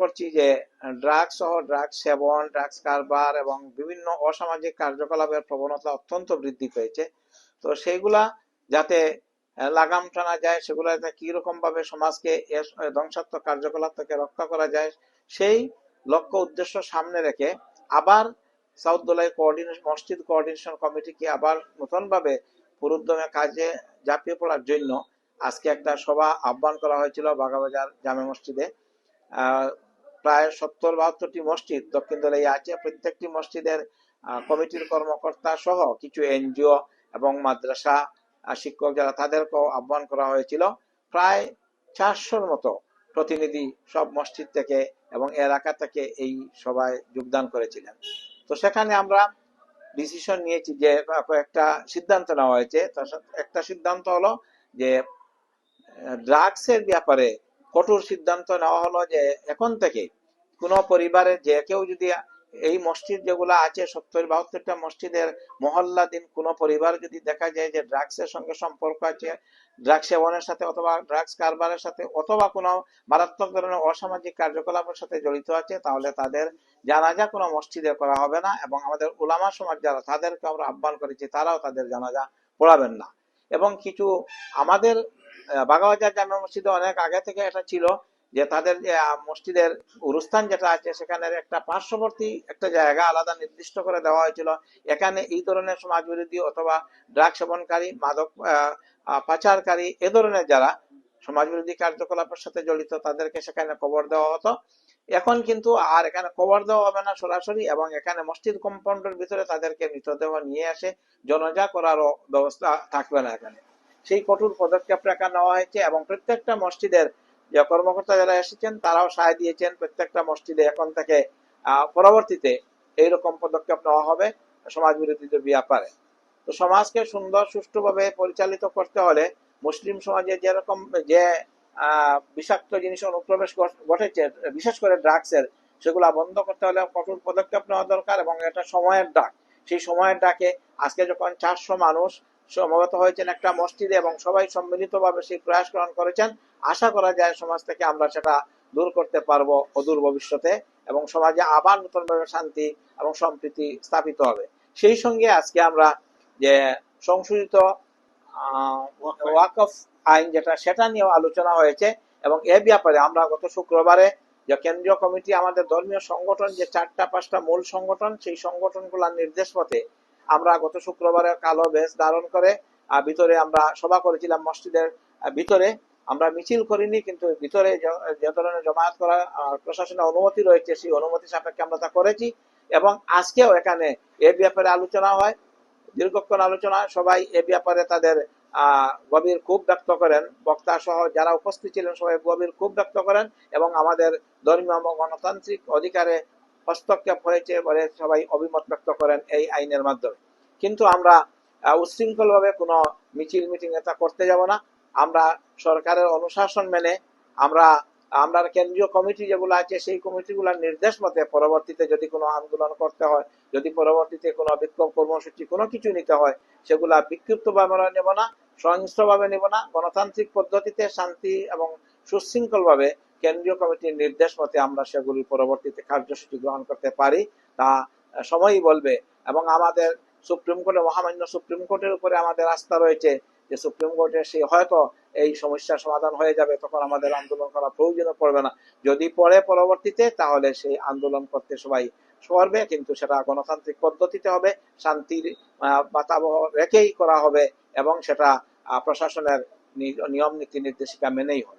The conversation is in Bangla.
করছি যে ড্রাগস সহ ড্রাগস সেবন ড্রাগস কারবার এবং বিভিন্ন অসামাজিক কার্যকলাপের প্রবণতা অত্যন্ত বৃদ্ধি পেয়েছে। তো সেইগুলা যাতে লাগাম টানা যায়, সেগুলো যাতে কীরকম ভাবে সমাজকে ধ্বংসাত্মক কার্যকলাপ থেকে রক্ষা করা যায়, সেই লক্ষ্য উদ্দেশ্য সামনে রেখে আবার সাউথ দোলাই কোঅর্ডিনেশন মসজিদ কোঅর্ডিনেশন কমিটিকে আবার নতুনভাবে পুরুদ্দমে কাজে ঝাঁপিয়ে পড়ার জন্য আজকে একটা সভা আহ্বান করা হয়েছিল বাগাবাজার জামে মসজিদে। প্রায় সত্তর বাহাত্তরটি মসজিদ, দক্ষিণ দোলাই আছে। প্রত্যেকটি মসজিদের কমিটির কর্মকর্তা সহ কিছু এনজিও এবং মাদ্রাসা শিক্ষক যারা তাদেরকেও আহ্বান করা হয়েছিল। প্রায় চারশোর মতো প্রতিনিধি সব মসজিদ থেকে এবং এলাকা থেকে এই সভায় যোগদান করেছিলেন। তো সেখানে আমরা ডিসিশন নিয়েছি যে একটা সিদ্ধান্ত নেওয়া হয়েছে। একটা সিদ্ধান্ত হলো যে ড্রাগস এর ব্যাপারে কঠোর সিদ্ধান্ত নেওয়া হলো যে, এখন থেকে কোন পরিবারে যে কেউ যদি এই মসজিদ যেগুলো আছে, সত্তর বাহাত্তরটা মসজিদের মহল্লা দিন কোন পরিবার যদি দেখা যায় যে ড্রাগস এর সঙ্গে সম্পর্ক আছে ড্রাগস সেবনের সাথে অথবা ড্রাগস কারবারের সাথে অথবা কোনো মারাত্মক ধরনের অসামাজিক কার্যকলাপের সাথে জড়িত আছে, তাহলে তাদের জানাজা কোনো মসজিদে করা হবে না এবং আমাদের উলামা সমাজ যারা তাদেরকে আমরা আহ্বান করেছি, তারাও তাদের জানাজা পড়াবেন না। এবং কিছু আমাদের বাগাবাজার জামে মসজিদে অনেক আগে থেকে এটা ছিল যে তাদের যে মসজিদের উরুস্থান যেটা আছে সেখানে একটা পার্শ্ববর্তী একটা জায়গা আলাদা নির্দিষ্ট করে দেওয়া হয়েছিল। এখানে এই ধরনের সমাজ বিরোধী অথবা ড্রাগ সেবনকারী, মাদক পাচারকারী, এ ধরনের যারা সমাজ বিরোধী কার্যকলাপের সাথে জড়িত, তাদেরকে সেখানে কবর দেওয়া হতো। এখন কিন্তু আর এখানে কবর দেওয়া হবে না সরাসরি এবং এখানে মসজিদ কম্পাউন্ডের ভিতরে তাদেরকে মৃতদেহ নিয়ে আসে জনজা করারও ব্যবস্থা থাকবে না এখানে। সেই কঠোর পদক্ষেপ রাখা নেওয়া হয়েছে এবং প্রত্যেকটা মসজিদের যে কর্মকর্তা যারা এসেছেন, তারাও সায় দিয়েছেন প্রত্যেকটা মসজিদে এখন থেকে পরবর্তীতে এইরকম পদক্ষেপ নেওয়া হবে সমাজ বিরোধীদের ব্যাপারে। তো সমাজকে সুন্দর, সুষ্ঠুভাবে পরিচালিত করতে হলে মুসলিম সমাজে যেরকম যে বিষাক্ত জিনিস অনুপ্রবেশ ঘট- ঘটেছে, বিশেষ করে ড্রাগসের সেগুলা বন্ধ করতে হলে কঠোর পদক্ষেপ নেওয়া দরকার এবং এটা সময়ের ডাক। সেই সময়ের ডাকে আজকে যখন চারশো মানুষ সমবেত হয়েছেন একটা মসজিদে এবং সবাই সম্মিলিতভাবে সেই প্রয়াস গ্রহণ করেছেন। আশা করা যায় সমাজ থেকে আমরা সেটা দূর করতে পারব অদূর ভবিষ্যতে এবং সমাজে আবার নতুনভাবে শান্তি এবং সম্প্রীতি স্থাপিত হবে। সেই সঙ্গে আজকে আমরা যে সংশোধিত ওয়াকফ আইন যেটা, সেটা নিয়েও আলোচনা হয়েছে এবং এ ব্যাপারে আমরা গত শুক্রবারে যে কেন্দ্রীয় কমিটি আমাদের ধর্মীয় সংগঠন যে চারটা, পাঁচটা মূল সংগঠন, সেই সংগঠনগুলোর নির্দেশ মতে আমরা গত শুক্রবারে কালো বেশ ধারণ করে ভিতরে আমরা সভা করেছিলাম মসজিদের ভিতরে আমরা মিছিল করিনি, কিন্তু ভিতরে যে- ধরনের জমায়েত করা প্রশাসনের অনুমতি রয়েছে, সেই অনুমতি সাপেক্ষে আমরা তা করেছি। এবং আজকেও এখানে এ ব্যাপারে আলোচনা হয়, দীর্ঘক্ষণ আলোচনা সবাই এ ব্যাপারে তাদের গভীর ক্ষোভ ব্যক্ত করেন। বক্তা সহ যারা উপস্থিত ছিলেন, সবাই গভীর ক্ষোভ ব্যক্ত করেন এবং আমাদের ধর্মীয় গণতান্ত্রিক অধিকারে হস্তক্ষেপ হয়েছে বলে সবাই অভিমত ব্যক্ত করেন এই আইনের মাধ্যমে। কিন্তু আমরা উচ্ছৃঙ্খল ভাবে কোনো মিছিল, মিটিং এটা করতে যাব না। আমরা সরকারের অনুশাসন মেনে আমরা আমরা কেন্দ্রীয় কমিটি যেগুলো আছে সেই কমিটিগুলোর নির্দেশ মতে পরবর্তীতে যদি কোনো আন্দোলন করতে হয়, যদি পরবর্তীতে কোনো বিক্ষোভ কর্মসূচি কোনো কিছু নিতে হয়, সেগুলা বিক্ষিপ্তভাবে আমরা নেব না সহিংস্র ভাবে নেব না। গণতান্ত্রিক পদ্ধতিতে শান্তি এবং সুশৃঙ্খল ভাবে কেন্দ্রীয় কমিটির নির্দেশ মতে আমরা সেগুলি পরবর্তীতে কার্যসূচি গ্রহণ করতে পারি, তা সময়ই বলবে। এবং আমাদের সুপ্রিম কোর্টে, মহামান্য সুপ্রিম কোর্টের উপরে আমাদের আস্থা রয়েছে যে সুপ্রিম কোর্টের সেই হয়তো এই সমস্যার সমাধান হয়ে যাবে, তখন আমাদের আন্দোলন করা প্রয়োজন পড়বে না। যদি পরে পরবর্তীতে, তাহলে সেই আন্দোলন করতে সবাই করবে কিন্তু সেটা গণতান্ত্রিক পদ্ধতিতে হবে, শান্তির বাতাবহ রেখেই করা হবে, এবং সেটা প্রশাসনের নিয়ম নীতি নির্দেশিকা মেনেই হবে।